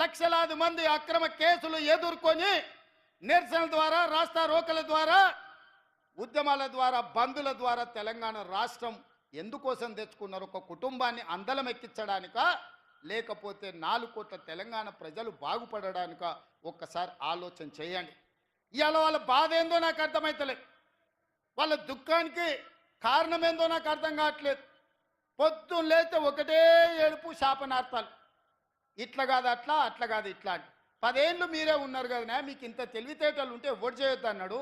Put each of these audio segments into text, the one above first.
లక్షలాది మంది అక్రమ కేసులు ఎదుర్కొని నిరసన ద్వారా రాస్తా రోకల ద్వారా ఉద్యమాల ద్వారా బంధుల ద్వారా తెలంగాణ రాష్ట్రం ఎందుకోసం తెచ్చుకున్నారు? ఒక కుటుంబాన్ని అందలం ఎక్కించడానిక? లేకపోతే నాలుగు కోట్ల తెలంగాణ ప్రజలు బాగుపడడానిక? ఒక్కసారి ఆలోచన చేయండి. ఇవాళ వాళ్ళ బాధ ఏందో నాకు అర్థమవుతలేదు వాళ్ళ దుఃఖానికి కారణం ఏందో నాకు అర్థం కావట్లేదు. పొద్దున్న లేతే ఒకటే ఏడుపు శాపనార్థాలు. ఇట్లా కాదు అట్లా అట్లా కాదు ఇట్లా అని. పదేళ్ళు మీరే ఉన్నారు కదా మీకు ఇంత తెలివితేటలు ఉంటే ఓటు చేయొద్దు అన్నాడు.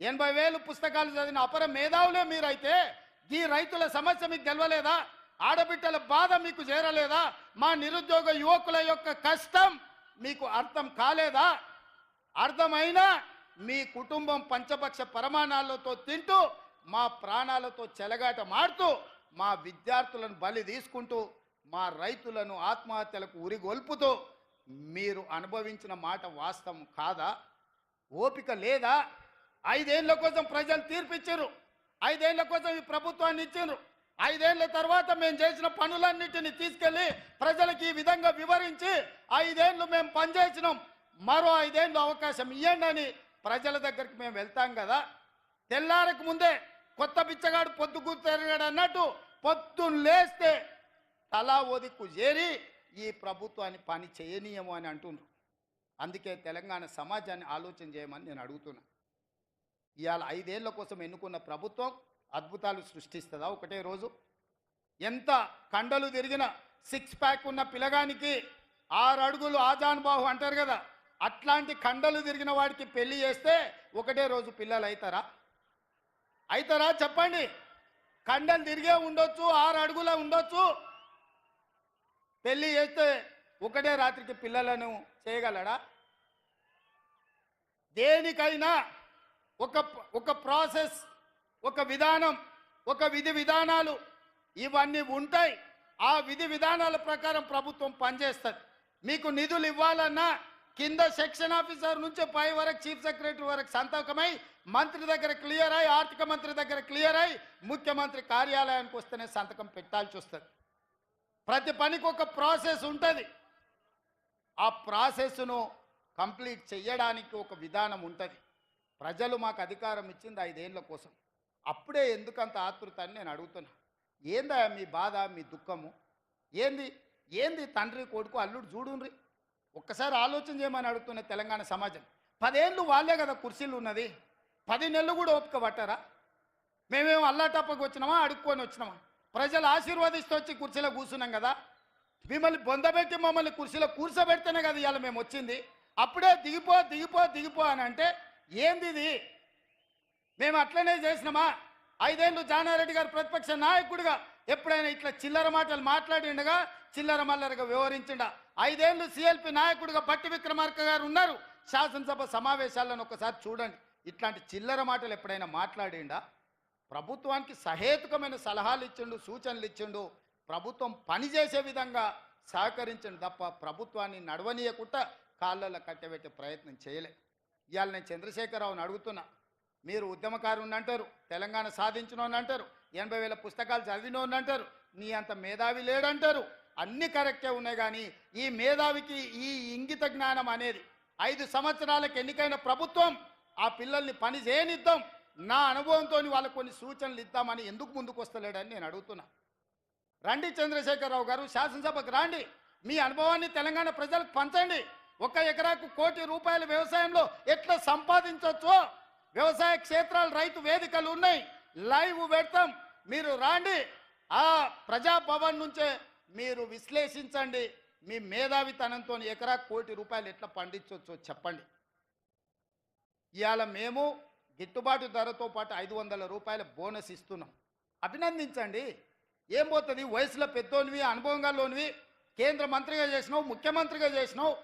ఎనభై వేలు పుస్తకాలు చదివిన అపర మేధావులే మీరైతే ఈ రైతుల సమస్య మీకు తెలవలేదా? ఆడబిడ్డల బాధ మీకు చేరలేదా? మా నిరుద్యోగ యువకుల యొక్క కష్టం మీకు అర్థం కాలేదా? అర్థమైనా మీ కుటుంబం పంచపక్ష పరమాణాలతో తింటూ మా ప్రాణాలతో చెలగాట మాడుతూ మా విద్యార్థులను బలి తీసుకుంటూ మా రైతులను ఆత్మహత్యలకు ఉరిగొల్పుతూ మీరు అనుభవించిన మాట వాస్తవం కాదా? ఓపిక లేదా? ఐదేళ్ళ కోసం ప్రజలు తీర్పిచ్చారు. ఐదేళ్ళ కోసం ఈ ప్రభుత్వాన్ని ఇచ్చారు. ఐదేళ్ళ తర్వాత మేము చేసిన పనులన్నిటిని తీసుకెళ్ళి ప్రజలకు ఈ విధంగా వివరించి ఐదేళ్ళు మేము పనిచేసినాం. మరో ఐదేళ్ళు అవకాశం ఇవ్వండి అని ప్రజల దగ్గరికి మేము వెళ్తాం కదా? తెల్లారకు ముందే కొత్త పిచ్చగాడు పొద్దుకు తిరగాడు అన్నట్టు పొద్దున్న లేస్తే తలా ఓదిక్కు చేరి ఈ ప్రభుత్వాన్ని పని చేయనీయము అని అంటున్నారు అందుకే తెలంగాణ సమాజాన్ని ఆలోచన చేయమని నేను అడుగుతున్నా. ఇవాళ ఐదేళ్ళ కోసం ఎన్నుకున్న ప్రభుత్వం అద్భుతాలు సృష్టిస్తుందా ఒకటే రోజు? ఎంత కండలు తిరిగిన సిక్స్ ప్యాక్ ఉన్న పిల్లగానికి ఆరు అడుగులు ఆజానుబాహు అంటారు కదా అట్లాంటి కండలు తిరిగిన వాడికి పెళ్ళి చేస్తే ఒకటే రోజు పిల్లలు అవుతారా అవుతారా చెప్పండి. కండలు తిరిగే ఉండొచ్చు ఆరు అడుగులా ఉండొచ్చు పెళ్ళి చేస్తే ఒకటే రాత్రికి పిల్లలను చేయగలడా? దేనికైనా ఒక ఒక ప్రాసెస్ ఒక విధానం ఒక విధి విధానాలు ఇవన్నీ ఉంటాయి. ఆ విధి విధానాల ప్రకారం ప్రభుత్వం పనిచేస్తుంది. మీకు నిధులు ఇవ్వాలన్నా కింద సెక్షన్ ఆఫీసర్ నుంచి పై వరకు చీఫ్ సెక్రటరీ వరకు సంతకమై మంత్రి దగ్గర క్లియర్ అయి ఆర్థిక మంత్రి దగ్గర క్లియర్ అయి ముఖ్యమంత్రి కార్యాలయానికి వస్తేనే సంతకం పెట్టాల్సి వస్తుంది. ప్రతి పనికి ఒక ప్రాసెస్ ఉంటుంది. ఆ ప్రాసెస్ను కంప్లీట్ చేయడానికి ఒక విధానం ఉంటుంది. ప్రజలు మాకు అధికారం ఇచ్చింది ఐదేళ్ళ కోసం. అప్పుడే ఎందుకంత ఆతృత అని నేను అడుగుతున్నా. ఏందా మీ బాధ మీ దుఃఖము? ఏంది ఏంది తండ్రి కొడుకు అల్లుడు చూడుండ్రి? ఒక్కసారి ఆలోచన చేయమని అడుగుతున్న తెలంగాణ సమాజం. పదేళ్ళు వాళ్ళే కదా కుర్చీలు ఉన్నది. పది నెలలు కూడా ఓపిక పట్టారా? మేమేం అల్లాటప్పకు వచ్చినామా అడుక్కొని వచ్చినామా? ప్రజలు ఆశీర్వదిస్తూ వచ్చి కుర్చీలో కూర్చున్నాం కదా. మిమ్మల్ని బొందబెట్టి మమ్మల్ని కుర్చీలో కూర్చోబెడితేనే కదా ఇవాళ మేము వచ్చింది. అప్పుడే దిగిపో దిగిపో దిగిపో అని అంటే ఏంది ఇది? మేము అట్లనే చేసినామా? ఐదేళ్ళు జానారెడ్డి గారు ప్రతిపక్ష నాయకుడిగా ఎప్పుడైనా ఇట్లా చిల్లర మాటలు మాట్లాడిండగా చిల్లర మల్లరగా వివరించిండా ఐదేళ్ళు సిఎల్పి నాయకుడిగా పట్టి విక్రమార్క గారు ఉన్నారు. శాసనసభ సమావేశాలను ఒకసారి చూడండి. ఇట్లాంటి చిల్లర మాటలు ఎప్పుడైనా మాట్లాడిండా? ప్రభుత్వానికి సహేతుకమైన సలహాలు ఇచ్చిండు సూచనలు ఇచ్చిండు. ప్రభుత్వం పనిచేసే విధంగా సహకరించండి తప్ప ప్రభుత్వాన్ని నడవనీయకుండా కాళ్ళల్లో కట్టబెట్టే ప్రయత్నం చేయలే. ఇవాళ నేను చంద్రశేఖరరావుని అడుగుతున్నా. మీరు ఉద్యమకారుని అంటారు తెలంగాణ సాధించినోని అంటారు ఎనభై వేల పుస్తకాలు చదివినోని అంటారు నీ అంత మేధావి లేడంటారు. అన్ని కరెక్టే ఉన్నాయి కానీ ఈ మేధావికి ఈ ఇంగిత జ్ఞానం అనేది ఐదు సంవత్సరాలకు ఎన్నికైన ప్రభుత్వం ఆ పిల్లల్ని పని చేయనిద్దాం. నా అనుభవంతో వాళ్ళకు కొన్ని సూచనలు ఇద్దామని ఎందుకు ముందుకు వస్తలేడని నేను అడుగుతున్నా. రండి చంద్రశేఖరరావు గారు శాసనసభకు రండి. మీ అనుభవాన్ని తెలంగాణ ప్రజలకు పంచండి. ఒక ఎకరాకు కోటి రూపాయల వ్యవసాయంలో ఎట్లా సంపాదించవచ్చో వ్యవసాయ క్షేత్రాలు రైతు వేదికలు ఉన్నాయి. లైవ్ పెడతాం. మీరు రాండి. ఆ ప్రజాభవన్ నుంచే మీరు విశ్లేషించండి. మీ మేధావితనంతో ఎకరా కోటి రూపాయలు ఎట్లా పండించవచ్చో చెప్పండి. ఇవాళ మేము గిట్టుబాటు ధరతో పాటు ఐదు వందల రూపాయల బోనస్ ఇస్తున్నాం. అభినందించండి. ఏం పోతుంది? వయసులో పెద్దోనివి అనుభవంగా లోనివి కేంద్ర మంత్రిగా చేసినావు ముఖ్యమంత్రిగా చేసినావు.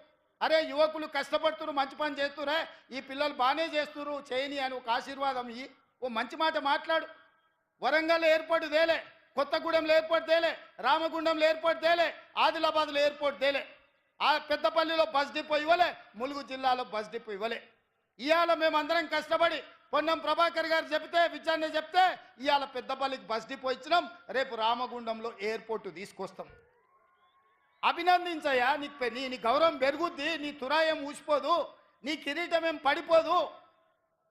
అరే యువకులు కష్టపడుతున్నారు మంచి పని చేస్తురే ఈ పిల్లలు బాగానే చేస్తున్నారు చేయని అని ఒక ఆశీర్వాదం ఇ ఓ మంచి మాట మాట్లాడు. వరంగల్ ఏర్పాటు దేలే కొత్తగూడెంలో ఏర్పాటు తేలే రామగుండంలో ఏర్పాటు దేలే ఆదిలాబాద్లో ఏర్పాటు తేలే. ఆ పెద్దపల్లిలో బస్ డిపో ఇవ్వలే ములుగు జిల్లాలో బస్ డిపో ఇవ్వలే. ఇవాళ మేమందరం కష్టపడి పొన్నం ప్రభాకర్ గారు చెప్తే విచారణ చెప్తే ఇవాళ పెద్దపల్లికి బస్ డిపో ఇచ్చినాం రేపు రామగుండంలో ఎయిర్పోర్ట్ తీసుకొస్తాం. అభినందించయ్యా నీకు నీ నీ గౌరవం పెరుగుద్ది నీ తురాయం ఊసిపోదు నీ కిరీటం ఏం పడిపోదు.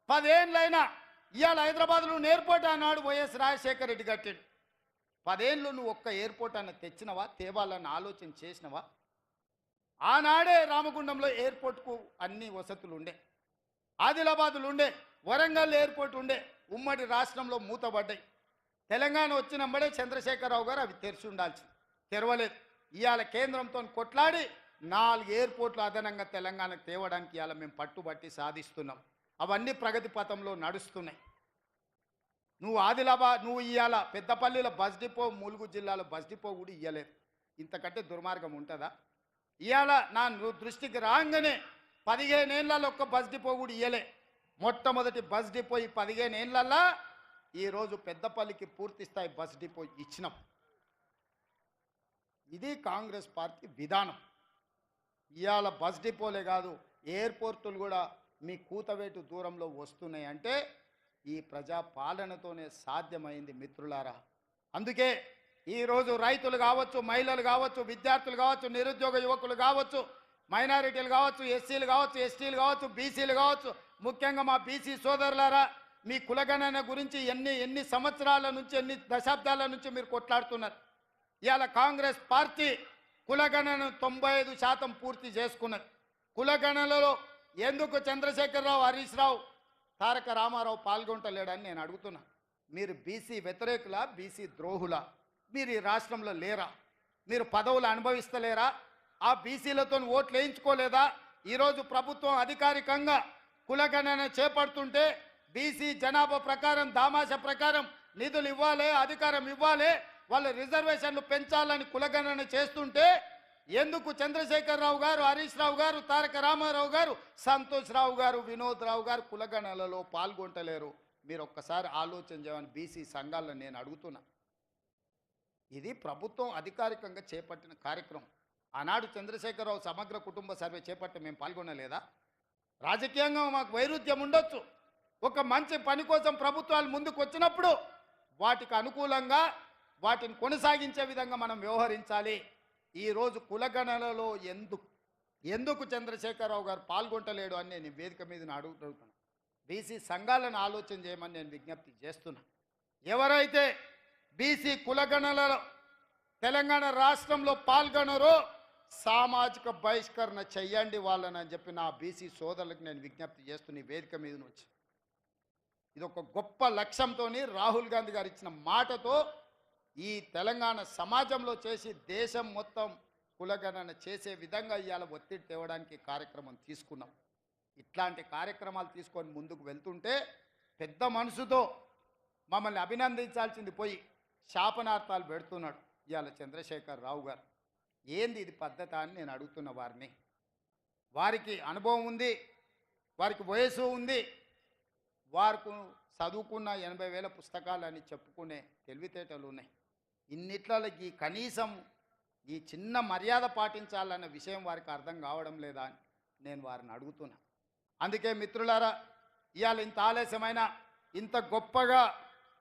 పదేళ్ళైనా ఇవాళ హైదరాబాద్లో ఎయిర్పోర్ట్ అన్నాడు వైఎస్ రాజశేఖర రెడ్డి కట్టాడు పదేళ్ళు నువ్వు ఒక్క ఎయిర్పోర్ట్ అన్న తెచ్చినవా తేవాలన్న ఆలోచన చేసినవా? ఆనాడే రామగుండంలో ఎయిర్పోర్ట్కు అన్ని వసతులు ఉండే ఆదిలాబాదులు ఉండే వరంగల్ ఎయిర్పోర్ట్ ఉండే ఉమ్మడి రాష్ట్రంలో మూతబడ్డాయి తెలంగాణ వచ్చినప్పుడే చంద్రశేఖరరావు గారు అవి తెరిచి ఉండాల్సింది. తెరవలేదు. ఇవాళ కేంద్రంతో కొట్లాడి నాలుగు ఎయిర్పోర్ట్లు అదనంగా తెలంగాణకు తేవడానికి ఇవాళ మేము పట్టుబట్టి సాధిస్తున్నాం. అవన్నీ ప్రగతి పథంలో నడుస్తున్నాయి. నువ్వు ఆదిలాబాద్ నువ్వు ఇవాళ పెద్దపల్లిలో బస్ డిపో ములుగు జిల్లాలో బస్ డిపో కూడా ఇవ్వలేదు ఇంతకంటే దుర్మార్గం ఉంటుందా? ఇవాళ నా దృష్టికి రాగానే పదిహేను ఒక్క బస్ డిపో కూడా ఇయ్యలే. మొట్టమొదటి బస్ డిపో ఈ పదిహేను ఏళ్ళల్లో ఈరోజు పెద్దపల్లికి పూర్తి స్థాయి బస్ డిపో ఇచ్చినాం. ఇది కాంగ్రెస్ పార్టీ విధానం. ఇవాళ బస్ డిపోలే కాదు ఎయిర్పోర్టులు కూడా మీ కూతవేటు దూరంలో వస్తున్నాయి అంటే ఈ ప్రజా పాలనతోనే సాధ్యమైంది మిత్రులారా. అందుకే ఈరోజు రైతులు కావచ్చు మహిళలు కావచ్చు విద్యార్థులు కావచ్చు నిరుద్యోగ యువకులు కావచ్చు మైనారిటీలు కావచ్చు ఎస్సీలు కావచ్చు ఎస్టీలు కావచ్చు బీసీలు కావచ్చు ముఖ్యంగా మా బీసీ సోదరులారా మీ కులగణన గురించి ఎన్ని ఎన్ని సంవత్సరాల నుంచి ఎన్ని దశాబ్దాల నుంచి మీరు కొట్లాడుతున్నారు? ఇవాళ కాంగ్రెస్ పార్టీ కులగణను తొంభై ఐదు శాతం పూర్తి చేసుకున్నది. కులగణనలో ఎందుకు చంద్రశేఖరరావు హరీష్ రావు తారక రామారావు పాల్గొంటలేడని నేను అడుగుతున్నా. మీరు బీసీ వ్యతిరేకుల బీసీ ద్రోహుల? మీరు ఈ రాష్ట్రంలో లేరా? మీరు పదవులు అనుభవిస్తలేరా? ఆ బీసీలతో ఓట్లు వేయించుకోలేదా? ఈరోజు ప్రభుత్వం అధికారికంగా కులగణన చేపడుతుంటే బీసీ జనాభా ప్రకారం దామాష ప్రకారం నిధులు ఇవ్వాలి అధికారం ఇవ్వాలి వాళ్ళ రిజర్వేషన్లు పెంచాలని కులగణన చేస్తుంటే ఎందుకు చంద్రశేఖరరావు గారు హరీష్ రావు గారు తారక రామారావు గారు సంతోష్ రావు గారు వినోద్ రావు గారు కులగణనలో పాల్గొంటలేరు? మీరు ఒక్కసారి ఆలోచన చేయమని బీసీ సంఘాలను నేను అడుగుతున్నా. ఇది ప్రభుత్వం అధికారికంగా చేపట్టిన కార్యక్రమం. ఆనాడు చంద్రశేఖరరావు సమగ్ర కుటుంబ సర్వే చేపట్టి మేము పాల్గొనలేదా? రాజకీయంగా మాకు వైరుధ్యం ఉండొచ్చు. ఒక మంచి పని కోసం ప్రభుత్వాలు ముందుకు వచ్చినప్పుడు వాటికి అనుకూలంగా వాటిని కొనసాగించే విధంగా మనం వ్యవహరించాలి. ఈరోజు కులగణనలో ఎందుకు ఎందుకు చంద్రశేఖరరావు గారు పాల్గొంటలేడు అని నేను వేదిక మీద అడుగుతున్నాను. బీసీ సంఘాలను ఆలోచన చేయమని నేను విజ్ఞప్తి చేస్తున్నా. ఎవరైతే బీసీ కులగణనలో తెలంగాణ రాష్ట్రంలో పాల్గొనరో సామాజిక బహిష్కరణ చెయ్యండి వాళ్ళని అని చెప్పి నా బీసీ సోదరులకు నేను విజ్ఞప్తి చేస్తున్న వేదిక మీద నుంచి ఇది ఒక గొప్ప లక్ష్యంతో రాహుల్ గాంధీ గారు ఇచ్చిన మాటతో ఈ తెలంగాణ సమాజంలో చేసి దేశం మొత్తం కులగణన చేసే విధంగా ఇవాళ ఒత్తిడి తేవడానికి కార్యక్రమం తీసుకున్నాం. ఇట్లాంటి కార్యక్రమాలు తీసుకొని ముందుకు వెళ్తుంటే పెద్ద మనసుతో మమ్మల్ని అభినందించాల్సింది పోయి శాపనార్థాలు పెడుతున్నాడు ఇవాళ చంద్రశేఖర్ రావు గారు. ఏంది ఇది పద్ధత అని నేను అడుగుతున్న వారిని. వారికి అనుభవం ఉంది వారికి వయసు ఉంది వారికి చదువుకున్న ఎనభై వేల పుస్తకాలు అని చెప్పుకునే తెలివితేటలు ఉన్నాయి. ఇన్నిట్లలో ఈ కనీసం ఈ చిన్న మర్యాద పాటించాలన్న విషయం వారికి అర్థం కావడం లేదా అని నేను వారిని అడుగుతున్నా. అందుకే మిత్రులారా ఇవాళ ఇంత ఆలస్యమైన ఇంత గొప్పగా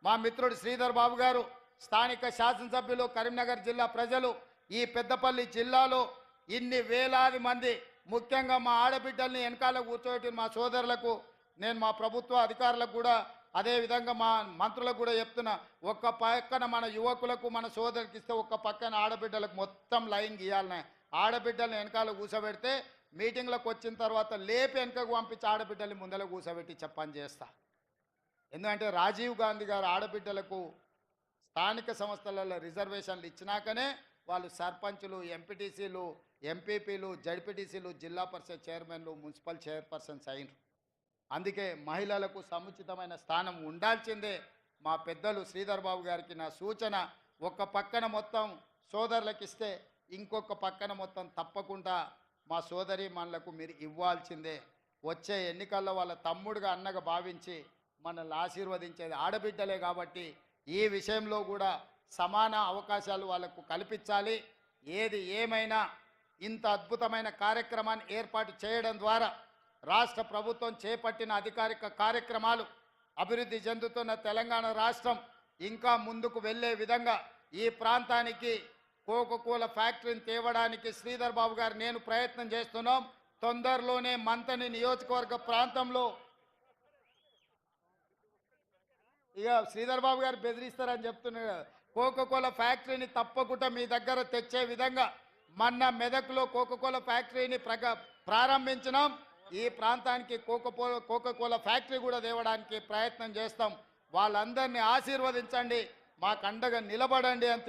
మా మిత్రుడు శ్రీధర్ బాబు గారు స్థానిక శాసనసభ్యులు కరీంనగర్ జిల్లా ప్రజలు ఈ పెద్దపల్లి జిల్లాలో ఇన్ని వేలాది మంది ముఖ్యంగా మా ఆడబిడ్డల్ని వెనకాల కూర్చోబెట్టి మా సోదరులకు నేను మా ప్రభుత్వ అధికారులకు కూడా అదేవిధంగా మా మంత్రులకు కూడా చెప్తున్నా ఒక్క పక్కన మన యువకులకు మన సోదరులకు ఇస్తే ఒక్క పక్కన ఆడబిడ్డలకు మొత్తం లైన్ గీయాలనే. ఆడబిడ్డల్ని వెనకాల కూర్చోబెడితే మీటింగ్లకు వచ్చిన తర్వాత లేపి వెనకకు పంపించి ఆడబిడ్డల్ని ముందర కూర్చోబెట్టి చెప్పని చేస్తా. ఎందుకంటే రాజీవ్ గాంధీ గారు ఆడబిడ్డలకు స్థానిక సంస్థలలో రిజర్వేషన్లు ఇచ్చినాకనే వాళ్ళు సర్పంచులు ఎంపీటీసీలు ఎంపీపీలు జడ్పీటీసీలు జిల్లా పరిషత్ చైర్మన్లు మున్సిపల్ చైర్పర్సన్స్ అయినరు అందుకే మహిళలకు సముచితమైన స్థానం ఉండాల్సిందే. మా పెద్దలు శ్రీధర్ బాబు గారికి నా సూచన ఒక పక్కన మొత్తం సోదరులకు ఇస్తే ఇంకొక పక్కన మొత్తం తప్పకుండా మా సోదరి మనలకు మీరు ఇవ్వాల్సిందే. వచ్చే ఎన్నికల్లో వాళ్ళ తమ్ముడుగా అన్నగా భావించి మనల్ని ఆశీర్వదించేది ఆడబిడ్డలే కాబట్టి ఈ విషయంలో కూడా సమాన అవకాశాలు వాళ్ళకు కల్పించాలి. ఏది ఏమైనా ఇంత అద్భుతమైన కార్యక్రమాన్ని ఏర్పాటు చేయడం ద్వారా రాష్ట్ర ప్రభుత్వం చేపట్టిన అధికారిక కార్యక్రమాలు అభివృద్ధి చెందుతున్న తెలంగాణ రాష్ట్రం ఇంకా ముందుకు వెళ్ళే విధంగా ఈ ప్రాంతానికి కోకోకోల ఫ్యాక్టరీని తేవడానికి శ్రీధర్ బాబు గారు నేను ప్రయత్నం చేస్తున్నాం. తొందరలోనే మంతని నియోజకవర్గ ప్రాంతంలో ఇక శ్రీధర్ బాబు గారు బెదిరిస్తారని చెప్తున్నారు కోకోకోల ఫ్యాక్టరీని తప్పకుండా మీ దగ్గర తెచ్చే విధంగా మొన్న మెదక్లో కోకోకోల ఫ్యాక్టరీని ప్రారంభించినాం. ఈ ప్రాంతానికి కోకోపో కోకోకోల ఫ్యాక్టరీ కూడా తేవడానికి ప్రయత్నం చేస్తాం. వాళ్ళందరినీ ఆశీర్వదించండి. మాకు అండగా నిలబడండి అంతే